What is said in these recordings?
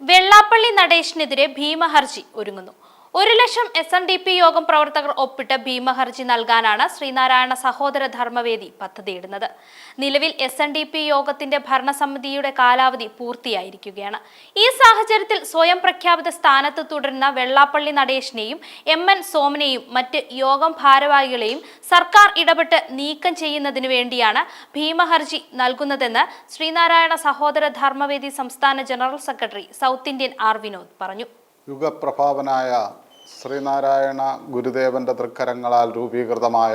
വെള്ളാപ്പള്ളി നടേശിനെതിരെ ഭീമഹർജി ഒരുങ്ങുന്നു. ഒരു ലക്ഷം എസ് എൻ ഡി പി യോഗം പ്രവർത്തകർ ഒപ്പിട്ട ഭീമഹർജി നൽകാനാണ് ശ്രീനാരായണ സഹോദര ധർമ്മവേദി പദ്ധതിയിടുന്നത്. നിലവിൽ എസ് എൻ ഡി പി യോഗത്തിന്റെ ഭരണസമിതിയുടെ കാലാവധി പൂർത്തിയായിരിക്കുകയാണ്. ഈ സാഹചര്യത്തിൽ സ്വയം പ്രഖ്യാപിത സ്ഥാനത്ത് തുടരുന്ന വെള്ളാപ്പള്ളി നടേശനെയും എം എൻ സോമനെയും മറ്റ് യോഗം ഭാരവാഹികളെയും സർക്കാർ ഇടപെട്ട് നീക്കം ചെയ്യുന്നതിന് വേണ്ടിയാണ് ഭീമഹർജി നൽകുന്നതെന്ന് ശ്രീനാരായണ സഹോദര ധർമ്മവേദി സംസ്ഥാന general secretary south Indian R Vinod പറഞ്ഞു. യുഗപ്രഭാവനായ ശ്രീനാരായണ ഗുരുദേവന്റെ തൃക്കരങ്ങളാൽ രൂപീകൃതമായ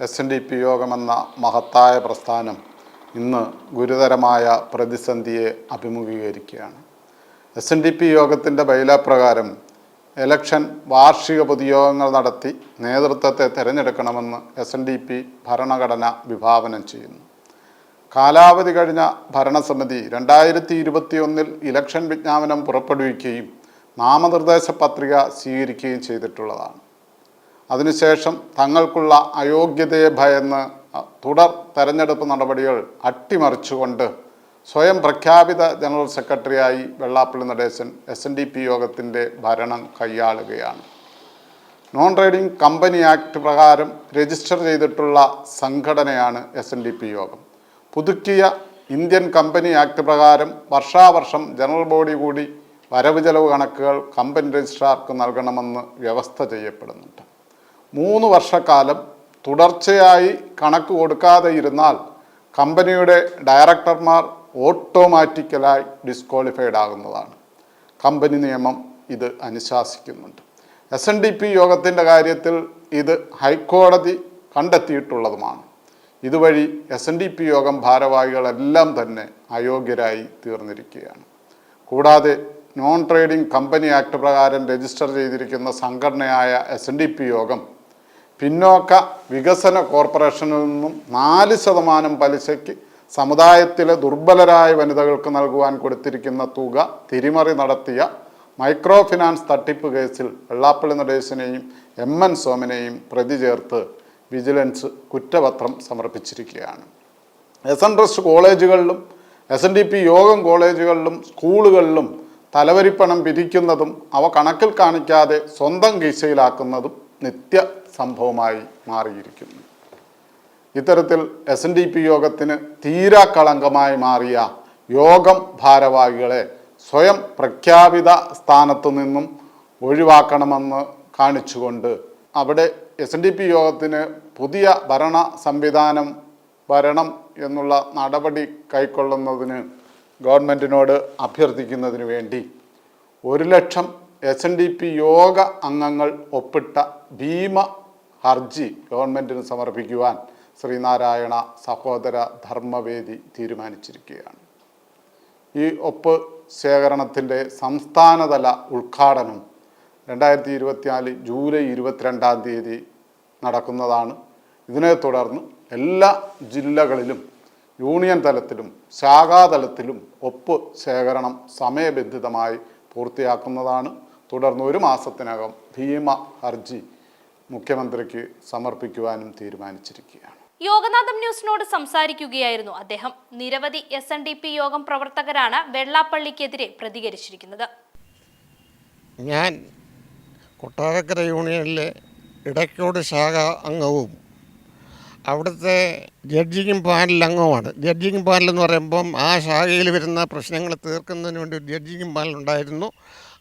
എസ് എൻ ഡി പി യോഗമെന്ന മഹത്തായ പ്രസ്ഥാനം ഇന്ന് ഗുരുതരമായ പ്രതിസന്ധിയെ അഭിമുഖീകരിക്കുകയാണ്. എസ് എൻ ഡി പി യോഗത്തിന്റെ ബൈലാപ്രകാരം എലക്ഷൻ വാർഷിക പൊതുയോഗങ്ങൾ നടത്തി നേതൃത്വത്തെ തിരഞ്ഞെടുക്കണമെന്ന് എസ് എൻ ഡി പി ഭരണഘടന വിഭാവനം ചെയ്യുന്നു. കാലാവധി കഴിഞ്ഞ ഭരണസമിതി രണ്ടായിരത്തി ഇരുപത്തിയൊന്നിൽ ഇലക്ഷൻ വിജ്ഞാപനം പുറപ്പെടുവിക്കുകയും നാമനിർദ്ദേശ പത്രിക സ്വീകരിക്കുകയും ചെയ്തിട്ടുള്ളതാണ്. അതിനുശേഷം തങ്ങൾക്കുള്ള അയോഗ്യതയെ ഭയന്ന് തുടർ തെരഞ്ഞെടുപ്പ് നടപടികൾ അട്ടിമറിച്ചുകൊണ്ട് സ്വയം പ്രഖ്യാപിത ജനറൽ സെക്രട്ടറിയായി Vellappally Natesan S N D P യോഗത്തിന്റെ ഭരണം കൈയാളുകയാണ്. നോൺ ട്രേഡിംഗ് കമ്പനി ആക്ട് പ്രകാരം രജിസ്റ്റർ ചെയ്തിട്ടുള്ള സംഘടനയാണ് എസ് എൻ ഡി പി യോഗം. പുതുക്കിയ ഇന്ത്യൻ കമ്പനി ആക്ട് പ്രകാരം വർഷാവർഷം ജനറൽ ബോഡി കൂടി വരവ് ചെലവ് കണക്കുകൾ കമ്പനി രജിസ്ട്രാർക്ക് നൽകണമെന്ന് വ്യവസ്ഥ ചെയ്യപ്പെടുന്നുണ്ട്. മൂന്ന് വർഷക്കാലം തുടർച്ചയായി കണക്ക് കൊടുക്കാതെ ഇരുന്നാൽ കമ്പനിയുടെ ഡയറക്ടർമാർ ഓട്ടോമാറ്റിക്കലായി ഡിസ്ക്വാളിഫൈഡ് ആകുന്നതാണ്. കമ്പനി നിയമം ഇത് അനുശാസിക്കുന്നുണ്ട്. എസ് എൻ ഡി പി യോഗത്തിന്റെ കാര്യത്തിൽ ഇത് ഹൈക്കോടതി കണ്ടെത്തിയിട്ടുള്ളതുമാണ്. ഇതുവഴി എസ് എൻ ഡി പി യോഗം ഭാരവാഹികളെല്ലാം തന്നെ അയോഗ്യരായി തീർന്നിരിക്കുകയാണ്. കൂടാതെ നോൺ ട്രേഡിംഗ് കമ്പനി ആക്ട് പ്രകാരം രജിസ്റ്റർ ചെയ്തിരിക്കുന്ന സംഘടനയായ എസ് എൻ ഡി പി യോഗം പിന്നോക്ക വികസന കോർപ്പറേഷനിൽ നിന്നും നാല് ശതമാനം പലിശയ്ക്ക് സമുദായത്തിലെ ദുർബലരായ വനിതകൾക്ക് നൽകുവാൻ കൊടുത്തിരിക്കുന്ന തുക തിരിമറി നടത്തിയ മൈക്രോ ഫിനാൻസ് തട്ടിപ്പ് കേസിൽ വെള്ളാപ്പള്ളി നടേശനെയും എം എൻ സോമനെയും പ്രതി ചേർത്ത് വിജിലൻസ് കുറ്റപത്രം സമർപ്പിച്ചിരിക്കുകയാണ്. എസ് എൻ ട്രസ്റ്റ് കോളേജുകളിലും എസ് എൻ ഡി പി യോഗം കോളേജുകളിലും സ്കൂളുകളിലും തലവരിപ്പണം പിരിക്കുന്നതും അവ കണക്കിൽ കാണിക്കാതെ സ്വന്തം കീശയിലാക്കുന്നതും നിത്യ സംഭവമായി മാറിയിരിക്കുന്നു. ഇത്തരത്തിൽ എസ് എൻ ഡി പി യോഗത്തിന് തീരാ കളങ്കമായി മാറിയ യോഗം ഭാരവാഹികളെ സ്വയം പ്രഖ്യാപിത സ്ഥാനത്തു നിന്നും ഒഴിവാക്കണമെന്ന് കാണിച്ചുകൊണ്ട് അവിടെ എസ് എൻ ഡി പി യോഗത്തിന് പുതിയ ഭരണ സംവിധാനം വരണം എന്നുള്ള നടപടി കൈക്കൊള്ളുന്നതിന് ഗവൺമെന്റിനോട് അഭ്യർത്ഥിക്കുന്നതിന് വേണ്ടി ഒരു ലക്ഷം എസ് എൻ ഡി പി യോഗ അംഗങ്ങൾ ഒപ്പിട്ട ഭീമ ഹർജി ഗവൺമെന്റിന് സമർപ്പിക്കുവാൻ ശ്രീനാരായണ സഹോദര ധർമ്മവേദി തീരുമാനിച്ചിരിക്കുകയാണ്. ഈ ഒപ്പ് ശേഖരണത്തിന്റെ സംസ്ഥാനതല ഉദ്ഘാടനം രണ്ടായിരത്തി ഇരുപത്തിനാല് ജൂലൈ ഇരുപത്തിരണ്ടാം തീയതി നടക്കുന്നതാണ്. ഇതിനെ തുടർന്ന് എല്ലാ ജില്ലകളിലും യൂണിയൻ തലത്തിലും ശാഖാതലത്തിലും ഒപ്പ് ശേഖരണം സമയബന്ധിതമായി പൂർത്തിയാക്കുന്നതാണ്. തുടർന്ന് ഒരു മാസത്തിനകം ഭീമ ഹർജി മുഖ്യമന്ത്രിക്ക് സമർപ്പിക്കുവാനും തീരുമാനിച്ചിരിക്കുകയാണ്. യോഗനാഥം ന്യൂസിനോട് സംസാരിക്കുകയായിരുന്നു അദ്ദേഹം. നിരവധി എസ് എൻ ഡി പി യോഗം പ്രവർത്തകരാണ് വെള്ളാപ്പള്ളിക്കെതിരെ പ്രതികരിച്ചിരിക്കുന്നത്. ഞാൻ കൊട്ടാരക്കര യൂണിയനിലെ ഇടയ്ക്കോട് ശാഖ അംഗവും അവിടുത്തെ ജഡ്ജിങ് പാനൽ അംഗമാണ് ജഡ്ജിങ് പാനൽ എന്ന് പറയുമ്പം ആ ശാഖയിൽ വരുന്ന പ്രശ്നങ്ങൾ തീർക്കുന്നതിന് വേണ്ടി ഒരു ജഡ്ജിങ് പാനൽ ഉണ്ടായിരുന്നു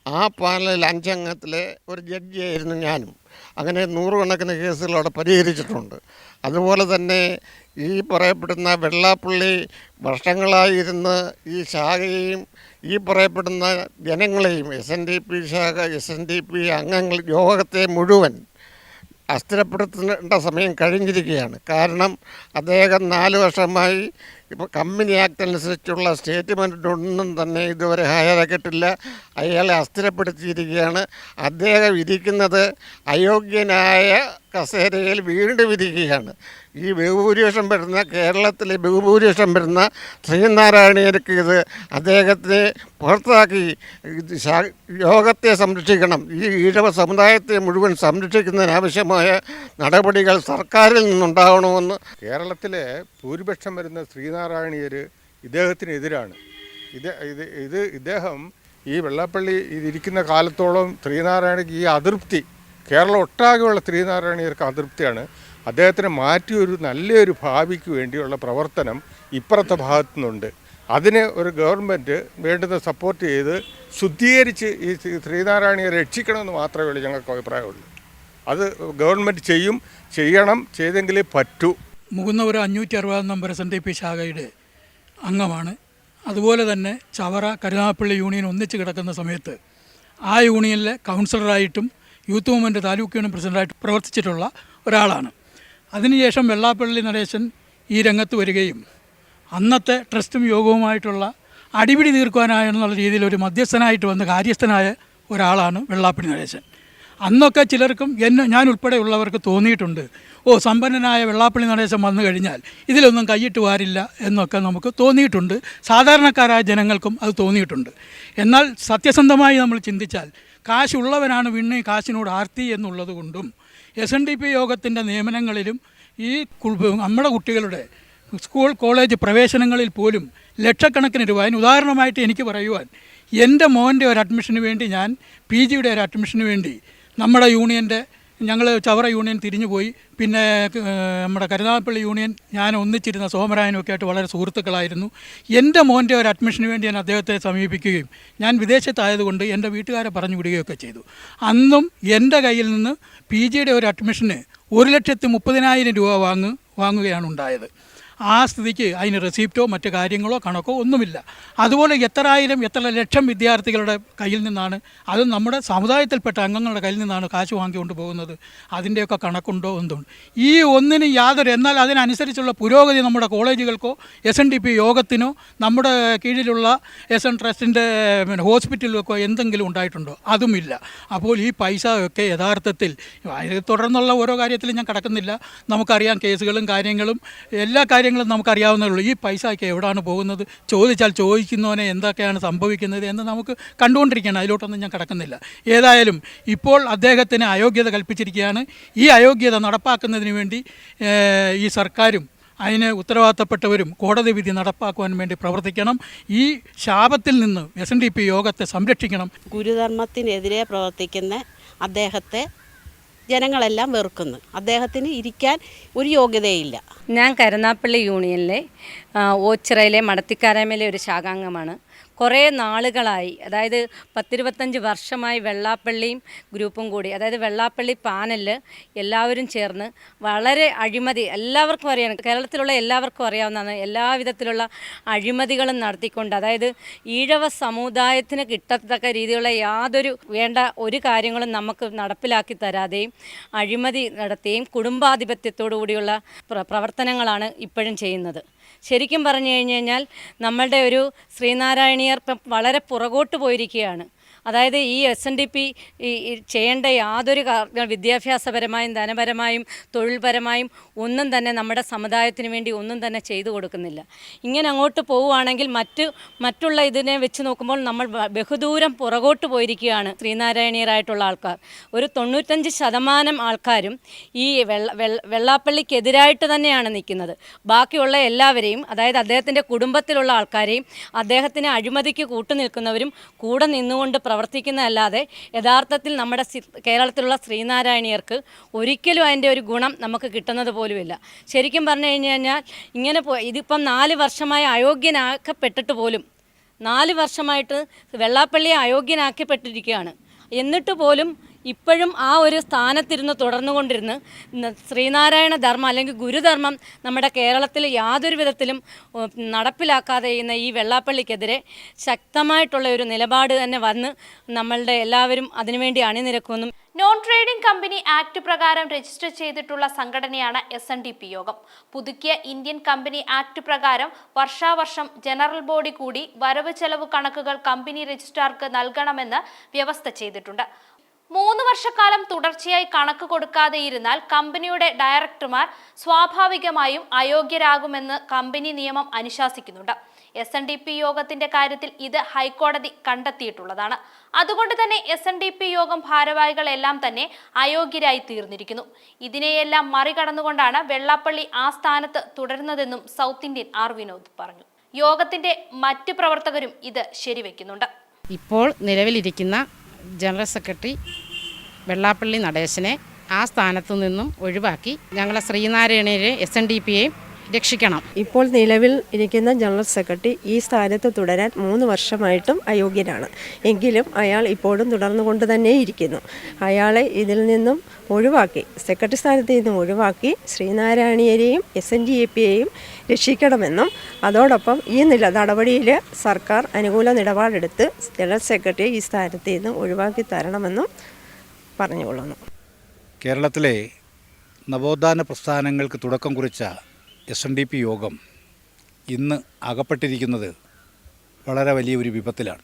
ആ പാനലിൽ അഞ്ചംഗത്തിലെ ഒരു ജഡ്ജിയായിരുന്നു ഞാനും. അങ്ങനെ നൂറുകണക്കിന് കേസുകൾ അവിടെ പരിഹരിച്ചിട്ടുണ്ട്. അതുപോലെ തന്നെ ഈ പറയപ്പെടുന്ന വെള്ളാപ്പള്ളി വർഷങ്ങളായിരുന്ന് ഈ ശാഖയെയും ഈ പറയപ്പെടുന്ന ജനങ്ങളെയും എസ് എൻ ഡി പി ശാഖ എസ് എൻ ഡി പി അംഗങ്ങൾ യോഗത്തെ മുഴുവൻ അസ്ഥിരപ്പെടുത്തേണ്ട സമയം കഴിഞ്ഞിരിക്കുകയാണ്. കാരണം അദ്ദേഹം നാല് വർഷമായി ഇപ്പോൾ കമ്പനി ആക്ട് അനുസരിച്ചുള്ള സ്റ്റേറ്റ്മെന്റ് ഒന്നും തന്നെ ഇതുവരെ ഹാജരാക്കിയിട്ടില്ല അയാളെ അസ്ഥിരപ്പെടുത്തിയിരിക്കുകയാണ്. അദ്ദേഹം ഇരിക്കുന്നത് അയോഗ്യനായ കസേരയിൽ വീണ്ടും ഇരിക്കുകയാണ്. ഈ ബഹുഭൂരിപക്ഷം വരുന്ന കേരളത്തിലെ ബഹുഭൂരിപക്ഷം വരുന്ന ശ്രീനാരായണീയർക്ക് ഇത് അദ്ദേഹത്തെ പുറത്താക്കി. യോഗത്തെ സംരക്ഷിക്കണം. ഈ ഈഴവ സമുദായത്തെ മുഴുവൻ സംരക്ഷിക്കുന്നതിനാവശ്യമായ നടപടികൾ സർക്കാരിൽ നിന്നുണ്ടാകണമെന്ന് കേരളത്തിലെ ഭൂരിപക്ഷം വരുന്ന ശ്രീനാരായണീയർ ഇദ്ദേഹത്തിനെതിരാണ്. ഇത് ഇത് ഇത് ഇദ്ദേഹം ഈ വെള്ളാപ്പള്ളി ഇതിരിക്കുന്ന കാലത്തോളം ശ്രീനാരായണയ്ക്ക് ഈ അതൃപ്തി കേരളം ഒട്ടാകെയുള്ള ശ്രീനാരായണീയർക്ക് അതൃപ്തിയാണ്. അദ്ദേഹത്തിന് മാറ്റിയൊരു നല്ലൊരു ഭാവിക്ക് വേണ്ടിയുള്ള പ്രവർത്തനം ഇപ്പുറത്തെ ഭാഗത്തു നിന്നുണ്ട്. അതിന് ഒരു ഗവൺമെന്റ് വേണ്ടുന്ന സപ്പോർട്ട് ചെയ്ത് ശുദ്ധീകരിച്ച് ഈ ശ്രീ- ശ്രീനാരായണീയെ രക്ഷിക്കണമെന്ന് മാത്രമേ ഉള്ളൂ ഞങ്ങൾക്ക് അഭിപ്രായമുള്ളൂ അത് ഗവൺമെന്റ് ചെയ്യും ചെയ്യണം ചെയ്തെങ്കിലേ പറ്റൂ. മുകുന്നപുരം അഞ്ഞൂറ്റി അറുപത് നമ്പർ ഡി പി ശാഖയുടെ അംഗമാണ്. അതുപോലെ തന്നെ ചവറ കരുനാപ്പള്ളി യൂണിയൻ ഒന്നിച്ച് കിടക്കുന്ന സമയത്ത് ആ യൂണിയനിലെ കൗൺസിലറായിട്ടും യൂത്ത് മൂവ്മെന്റ് താലൂക്ക് യൂണിയൻ പ്രസിഡന്റായിട്ടും പ്രവർത്തിച്ചിട്ടുള്ള ഒരാളാണ്. അതിനുശേഷം വെള്ളാപ്പള്ളി നടേശൻ ഈ രംഗത്ത് വരികയും അന്നത്തെ ട്രസ്റ്റും യോഗവുമായിട്ടുള്ള അടിപിടി തീർക്കുവാനായെന്നുള്ള രീതിയിൽ ഒരു മധ്യസ്ഥനായിട്ട് വന്ന് കാര്യസ്ഥനായ ഒരാളാണ് വെള്ളാപ്പള്ളി നടേശൻ. അന്നൊക്കെ ചിലർക്കും എന്നെ ഞാൻ ഉൾപ്പെടെയുള്ളവർക്ക് തോന്നിയിട്ടുണ്ട്. ഓ സമ്പന്നനായ വെള്ളാപ്പള്ളി നടേശൻ വന്നു കഴിഞ്ഞാൽ ഇതിലൊന്നും കൈയിട്ട് വാരില്ല എന്നൊക്കെ നമുക്ക് തോന്നിയിട്ടുണ്ട്. സാധാരണക്കാരായ ജനങ്ങൾക്കും അത് തോന്നിയിട്ടുണ്ട്. എന്നാൽ സത്യസന്ധമായി നമ്മൾ ചിന്തിച്ചാൽ കാശുള്ളവനാണ് വീണ്ടും കാശിനോട് ആർത്തി എന്നുള്ളത് കൊണ്ടും എസ് എൻ ഡി പി യോഗത്തിന്റെ നിയമനങ്ങളിലും ഈ നമ്മുടെ കുട്ടികളുടെ സ്കൂൾ കോളേജ് പ്രവേശനങ്ങളിൽ പോലും ലക്ഷക്കണക്കിന് രൂപ. അതിന് ഉദാഹരണമായിട്ട് എനിക്ക് പറയുവാൻ എന്റെ മോന്റെ ഒരു അഡ്മിഷന് വേണ്ടി ഞാൻ പി ജിയുടെ ഒരു അഡ്മിഷന് വേണ്ടി നമ്മുടെ യൂണിയന്റെ ഞങ്ങൾ ചവറ യൂണിയൻ തിരിഞ്ഞു പോയി. പിന്നെ നമ്മുടെ കരുനാഗപ്പള്ളി യൂണിയൻ ഞാൻ ഒന്നിച്ചിരുന്ന സോമരായനും ഒക്കെ ആയിട്ട് വളരെ സുഹൃത്തുക്കളായിരുന്നു. എന്റെ മോന്റെ ഒരു അഡ്മിഷന് വേണ്ടി ഞാൻ അദ്ദേഹത്തെ സമീപിക്കുകയും ഞാൻ വിദേശത്തായതുകൊണ്ട് എന്റെ വീട്ടുകാരെ പറഞ്ഞു വിടുകയൊക്കെ ചെയ്തു. അന്നും എന്റെ കയ്യിൽ നിന്ന് പി ജിയുടെ ഒരു അഡ്മിഷന് ഒരു ലക്ഷത്തി മുപ്പതിനായിരം രൂപ വാങ്ങു വാങ്ങുകയാണ് ഉണ്ടായത്. ആ സ്ഥിതിക്ക് അതിന് റെസിപ്റ്റോ മറ്റു കാര്യങ്ങളോ കണക്കോ ഒന്നുമില്ല. അതുപോലെ എത്ര ആയിരം എത്ര ലക്ഷം വിദ്യാർത്ഥികളുടെ കയ്യിൽ നിന്നാണ് അത് നമ്മുടെ സമുദായത്തിൽപ്പെട്ട അംഗങ്ങളുടെ കയ്യിൽ നിന്നാണ് കാശ് വാങ്ങിക്കൊണ്ട് പോകുന്നത്. അതിന്റെയൊക്കെ കണക്കുണ്ടോ എന്തുണ്ട് ഈ ഒന്നിന് യാതൊരു എന്നാൽ അതിനനുസരിച്ചുള്ള പുരോഗതി നമ്മുടെ കോളേജുകൾക്കോ എസ് എൻ ഡി പി യോഗത്തിനോ നമ്മുടെ കീഴിലുള്ള എസ് എൻ ട്രസ്റ്റിന്റെ പിന്നെ എന്തെങ്കിലും ഉണ്ടായിട്ടുണ്ടോ? അതുമില്ല. അപ്പോൾ ഈ പൈസ ഒക്കെ യഥാർത്ഥത്തിൽ തുടർന്നുള്ള ഓരോ കാര്യത്തിലും ഞാൻ കടക്കുന്നില്ല. നമുക്കറിയാം കേസുകളും കാര്യങ്ങളും എല്ലാ കാര്യങ്ങളും നമുക്കറിയാവുന്നേ ഉള്ളൂ ഈ പൈസയൊക്കെ എവിടെയാണ് പോകുന്നത്? ചോദിച്ചാൽ ചോദിക്കുന്നവനെ എന്തൊക്കെയാണ് സംഭവിക്കുന്നത് എന്ന് നമുക്ക് കണ്ടുകൊണ്ടിരിക്കുകയാണ്. അതിലോട്ടൊന്നും ഞാൻ കടക്കുന്നില്ല. ഏതായാലും ഇപ്പോൾ അദ്ദേഹത്തിന് അയോഗ്യത കൽപ്പിച്ചിരിക്കുകയാണ്. ഈ അയോഗ്യത നടപ്പാക്കുന്നതിന് വേണ്ടി ഈ സർക്കാരും അതിന് ഉത്തരവാദിത്തപ്പെട്ടവരും കോടതി വിധി നടപ്പാക്കുവാൻ വേണ്ടി പ്രവർത്തിക്കണം. ഈ ശാപത്തിൽ നിന്ന് എസ് യോഗത്തെ സംരക്ഷിക്കണം. ഗുരുധർമ്മത്തിനെതിരെ പ്രവർത്തിക്കുന്ന അദ്ദേഹത്തെ ജനങ്ങളെല്ലാം വെറുക്കുന്നു. അദ്ദേഹത്തിന് ഇരിക്കാൻ ഒരു യോഗ്യതയില്ല. ഞാൻ കരുനാപ്പള്ളി യൂണിയനിലെ ഓച്ചിറയിലെ മടത്തിക്കാരാമയിലെ ഒരു ശാഖാംഗമാണ്. കുറേ നാളുകളായി. അതായത് പത്തിരുപത്തഞ്ച് വർഷമായി വെള്ളാപ്പള്ളിയും ഗ്രൂപ്പും കൂടി. അതായത് വെള്ളാപ്പള്ളി പാനലിൽ എല്ലാവരും ചേർന്ന് വളരെ അഴിമതി എല്ലാവർക്കും അറിയാം. കേരളത്തിലുള്ള എല്ലാവർക്കും അറിയാവുന്നതാണ്. എല്ലാവിധത്തിലുള്ള അഴിമതികളും നടത്തിക്കൊണ്ട് അതായത് ഈഴവ സമുദായത്തിന് കിട്ടത്തക്ക രീതിയിലുള്ള യാതൊരു വേണ്ട ഒരു കാര്യങ്ങളും നമുക്ക് നടപ്പിലാക്കി തരാതെയും അഴിമതി നടത്തുകയും കുടുംബാധിപത്യത്തോടു കൂടിയുള്ള പ്രവർത്തനങ്ങളാണ് ഇപ്പോഴും ചെയ്യുന്നത്. ശരിക്കും പറഞ്ഞു കഴിഞ്ഞു കഴിഞ്ഞാൽ നമ്മളുടെ ഒരു ശ്രീനാരായണീയർ വളരെ പുറകോട്ട് പോയിരിക്കുകയാണ്. അതായത് ഈ എസ് എൻ ഡി പി ചെയ്യേണ്ട യാതൊരു വിദ്യാഭ്യാസപരമായും ധനപരമായും തൊഴിൽപരമായും ഒന്നും തന്നെ നമ്മുടെ സമുദായത്തിന് വേണ്ടി ഒന്നും തന്നെ ചെയ്തു കൊടുക്കുന്നില്ല. ഇങ്ങനെ അങ്ങോട്ട് പോവുകയാണെങ്കിൽ മറ്റ് മറ്റുള്ള ഇതിനെ വെച്ച് നോക്കുമ്പോൾ നമ്മൾ ബഹുദൂരം പുറകോട്ട് പോയിരിക്കുകയാണ് ശ്രീനാരായണീയരായിട്ടുള്ള ആൾക്കാർ. ഒരു തൊണ്ണൂറ്റഞ്ച് ശതമാനം ആൾക്കാരും ഈ വെള്ള വെള്ള- വെള്ളാപ്പള്ളിക്കെതിരായിട്ട് തന്നെയാണ് നിൽക്കുന്നത്. ബാക്കിയുള്ള എല്ലാവരെയും അതായത് അദ്ദേഹത്തിന്റെ കുടുംബത്തിലുള്ള ആൾക്കാരെയും അദ്ദേഹത്തിന് അഴിമതിക്ക് കൂട്ടുനിൽക്കുന്നവരും കൂടെ നിന്നുകൊണ്ട് പ്രവർത്തിക്കുന്നതല്ലാതെ യഥാർത്ഥത്തിൽ നമ്മുടെ കേരളത്തിലുള്ള ശ്രീനാരായണീയർക്ക് ഒരിക്കലും അതിന്റെ ഒരു ഗുണം നമുക്ക് കിട്ടുന്നത് പോലുമില്ല. ശരിക്കും പറഞ്ഞു കഴിഞ്ഞു കഴിഞ്ഞാൽ ഇങ്ങനെ പോ ഇതിപ്പം നാല് വർഷമായി അയോഗ്യനാക്കപ്പെട്ടിട്ട് പോലും നാല് വർഷമായിട്ട് വെള്ളാപ്പള്ളിയെ അയോഗ്യനാക്കപ്പെട്ടിരിക്കുകയാണ്. എന്നിട്ട് പോലും ഇപ്പോഴും ആ ഒരു സ്ഥാനത്തിരുന്ന് തുടർന്നുകൊണ്ടിരുന്ന് ശ്രീനാരായണ ധർമ്മം അല്ലെങ്കിൽ ഗുരുധർമ്മം നമ്മുടെ കേരളത്തിൽ യാതൊരു വിധത്തിലും നടപ്പിലാക്കാതെ ചെയ്യുന്ന ഈ വെള്ളാപ്പള്ളിക്കെതിരെ ശക്തമായിട്ടുള്ള ഒരു നിലപാട് തന്നെ വന്ന് നമ്മളുടെ എല്ലാവരും അതിനുവേണ്ടി അണിനിരക്കുമെന്നും നോൺ ട്രേഡിംഗ് കമ്പനി ആക്ട് പ്രകാരം രജിസ്റ്റർ ചെയ്തിട്ടുള്ള സംഘടനയാണ് എസ് എൻ ഡി പി യോഗം. പുതുക്കിയ ഇന്ത്യൻ കമ്പനി ആക്ട് പ്രകാരം വർഷാവർഷം ജനറൽ ബോഡി കൂടി വരവ് ചെലവ് കണക്കുകൾ കമ്പനി രജിസ്ട്രാർക്ക് നൽകണമെന്ന് വ്യവസ്ഥ ചെയ്തിട്ടുണ്ട്. മൂന്ന് വർഷക്കാലം തുടർച്ചയായി കണക്ക് കൊടുക്കാതെയിരുന്നാൽ കമ്പനിയുടെ ഡയറക്ടർമാർ സ്വാഭാവികമായും അയോഗ്യരാകുമെന്ന് കമ്പനി നിയമം അനുശാസിക്കുന്നുണ്ട്. എസ് എൻ ഡി പി യോഗത്തിന്റെ കാര്യത്തിൽ ഇത് ഹൈക്കോടതി കണ്ടെത്തിയിട്ടുള്ളതാണ്. അതുകൊണ്ട് തന്നെ എസ് എൻ ഡി പി യോഗം ഭാരവാഹികളെല്ലാം തന്നെ അയോഗ്യരായി തീർന്നിരിക്കുന്നു. ഇതിനെയെല്ലാം മറികടന്നുകൊണ്ടാണ് വെള്ളാപ്പള്ളി ആ സ്ഥാനത്ത് തുടരുന്നതെന്നും സൗത്ത് ഇന്ത്യൻ ആർ വിനോദ് പറഞ്ഞു. യോഗത്തിന്റെ മറ്റ് പ്രവർത്തകരും ഇത് ശരിവെക്കുന്നുണ്ട്. ഇപ്പോൾ നിലവിലിരിക്കുന്ന ജനറൽ സെക്രട്ടറി വെള്ളാപ്പള്ളി നടേശനെ ആ സ്ഥാനത്തു നിന്നും ഒഴിവാക്കി ഞങ്ങളെ ശ്രീനാരായണയിലെ എസ് എൻ ഡി പിയെയും രക്ഷിക്കണം. ഇപ്പോൾ നിലവിൽ ഇരിക്കുന്ന ജനറൽ സെക്രട്ടറി ഈ സ്ഥാനത്ത് തുടരാൻ മൂന്ന് വർഷമായിട്ടും അയോഗ്യനാണ്. എങ്കിലും അയാൾ ഇപ്പോഴും തുടർന്നുകൊണ്ട് തന്നെ ഇരിക്കുന്നു. അയാളെ ഇതിൽ നിന്നും ഒഴിവാക്കി സെക്രട്ടറി സ്ഥാനത്ത് നിന്നും ഒഴിവാക്കി ശ്രീനാരായണീയരെയും എസ് എൻ ഡി എ പിയെയും രക്ഷിക്കണമെന്നും അതോടൊപ്പം ഈ നില നടപടിയിൽ സർക്കാർ അനുകൂല നിലപാടെടുത്ത് ജനറൽ സെക്രട്ടറിയെ ഈ സ്ഥാനത്ത് നിന്ന് ഒഴിവാക്കി തരണമെന്നും പറഞ്ഞുകൊള്ളുന്നു. കേരളത്തിലെ നവോത്ഥാന പ്രസ്ഥാനങ്ങൾക്ക് തുടക്കം കുറിച്ച എസ് എൻ ഡി പി യോഗം ഇന്ന് അകപ്പെട്ടിരിക്കുന്നത് വളരെ വലിയൊരു വിപത്തിലാണ്.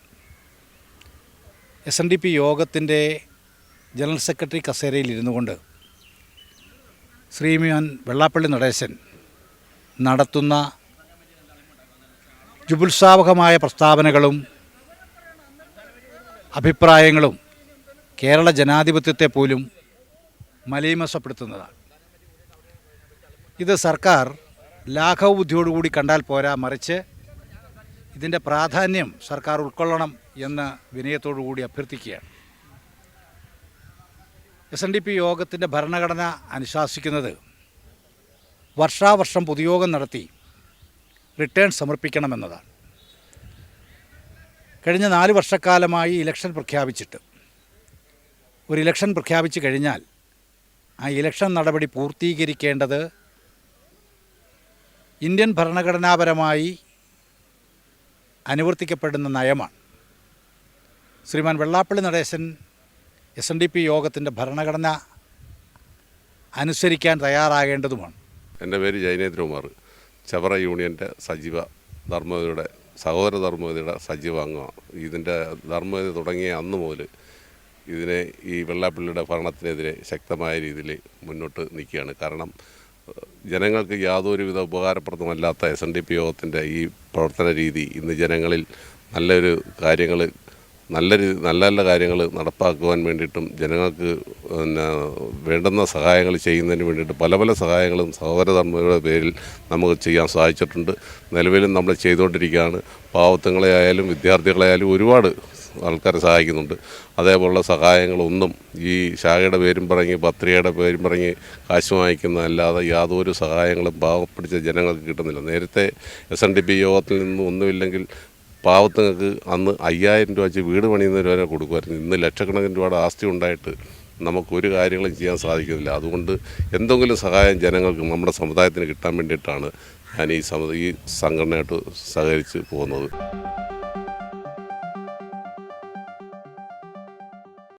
എസ് എൻ ഡി പി യോഗത്തിന്റെ ജനറൽ സെക്രട്ടറി കസേരയിൽ ഇരുന്നു കൊണ്ട് ശ്രീമാൻ വെള്ളാപ്പള്ളി നടേശൻ നടത്തുന്ന ജുബുത്സാവകമായ പ്രസ്താവനകളും അഭിപ്രായങ്ങളും കേരള ജനാധിപത്യത്തെ പോലും മലീമസപ്പെടുത്തുന്നതാണ്. ഇത് സർക്കാർ ലാഘവ ബുദ്ധിയോടുകൂടി കണ്ടാൽ പോരാ മറിച്ച് ഇതിന്റെ പ്രാധാന്യം സർക്കാർ ഉൾക്കൊള്ളണം എന്ന് വിനയത്തോടുകൂടി അഭ്യർത്ഥിക്കുകയാണ്. എസ് എൻ ഡി പി യോഗത്തിന്റെ ഭരണഘടന അനുശാസിക്കുന്നത് വർഷാവർഷം പൊതുയോഗം നടത്തി റിട്ടേൺ സമർപ്പിക്കണമെന്നതാണ്. കഴിഞ്ഞ നാല് വർഷക്കാലമായി ഇലക്ഷൻ പ്രഖ്യാപിച്ചിട്ട്. ഒരു ഇലക്ഷൻ പ്രഖ്യാപിച്ചു കഴിഞ്ഞാൽ ആ ഇലക്ഷൻ നടപടി പൂർത്തീകരിക്കേണ്ടത് ഇന്ത്യൻ ഭരണഘടനാപരമായി അനുവർത്തിക്കപ്പെടുന്ന നയമാണ്. ശ്രീമാൻ Vellappally Natesan S N D P യോഗത്തിന്റെ ഭരണഘടന അനുസരിക്കാൻ തയ്യാറാകേണ്ടതുമാണ്. എന്റെ പേര് ജയനേന്ദ്രകുമാർ ചവറ യൂണിയന്റെ സജീവ ധർമ്മതയുടെ സഹോദര ധർമ്മതയുടെ സജീവ അംഗമാണ് ഇതിന്റെ ധർമ്മത തുടങ്ങിയ അന്ന് മുതൽ ഇതിനെ ഈ വെള്ളാപ്പള്ളിയുടെ ഭരണത്തിനെതിരെ ശക്തമായ രീതിയിൽ മുന്നോട്ട് നിൽക്കുകയാണ്. കാരണം ജനങ്ങൾക്ക് യാതൊരുവിധ ഉപകാരപ്രദമല്ലാത്ത എസ് എൻ ഡി പി യോഗത്തിന്റെ ഈ പ്രവർത്തന രീതി ഇന്ന് ജനങ്ങളിൽ നല്ലൊരു കാര്യങ്ങൾ നല്ല രീ- നല്ല നല്ല കാര്യങ്ങൾ നടപ്പാക്കുവാൻ വേണ്ടിയിട്ടും ജനങ്ങൾക്ക് പിന്നെ വേണ്ടുന്ന സഹായങ്ങൾ ചെയ്യുന്നതിന് വേണ്ടിയിട്ട് പല പല സഹായങ്ങളും സഹോദരധർമ്മയുടെ പേരിൽ നമുക്ക് ചെയ്യാൻ സാധിച്ചിട്ടുണ്ട്. നിലവിലും നമ്മൾ ചെയ്തുകൊണ്ടിരിക്കുകയാണ്. പാവത്തങ്ങളെ ആയാലും വിദ്യാർത്ഥികളെ ആയാലും ഒരുപാട് ആൾക്കാരെ സഹായിക്കുന്നുണ്ട്. അതേപോലുള്ള സഹായങ്ങളൊന്നും ഈ ശാഖയുടെ പേരും പറഞ്ഞ് പത്രികയുടെ പേരും പറഞ്ഞ് കാശ് വാങ്ങിക്കുന്ന അല്ലാതെ യാതൊരു സഹായങ്ങളും പാവപ്പിടിച്ച ജനങ്ങൾക്ക് കിട്ടുന്നില്ല. നേരത്തെ എസ് എൻ ഡി പി യോഗത്തിൽ നിന്നും ഒന്നുമില്ലെങ്കിൽ പാവത്തുങ്ങൾക്ക് അന്ന് അയ്യായിരം രൂപ വെച്ച് വീട് പണിയുന്നവർ വരെ കൊടുക്കുമായിരുന്നു. ഇന്ന് ലക്ഷക്കണക്കിന് രൂപയുടെ ആസ്തി ഉണ്ടായിട്ട് നമുക്കൊരു കാര്യങ്ങളും ചെയ്യാൻ സാധിക്കുന്നില്ല. അതുകൊണ്ട് എന്തെങ്കിലും സഹായം ജനങ്ങൾക്ക് നമ്മുടെ സമുദായത്തിന് കിട്ടാൻ വേണ്ടിയിട്ടാണ് ഞാൻ ഈ സമ ഈ സംഘടനയായിട്ട് സഹകരിച്ച് പോകുന്നത്.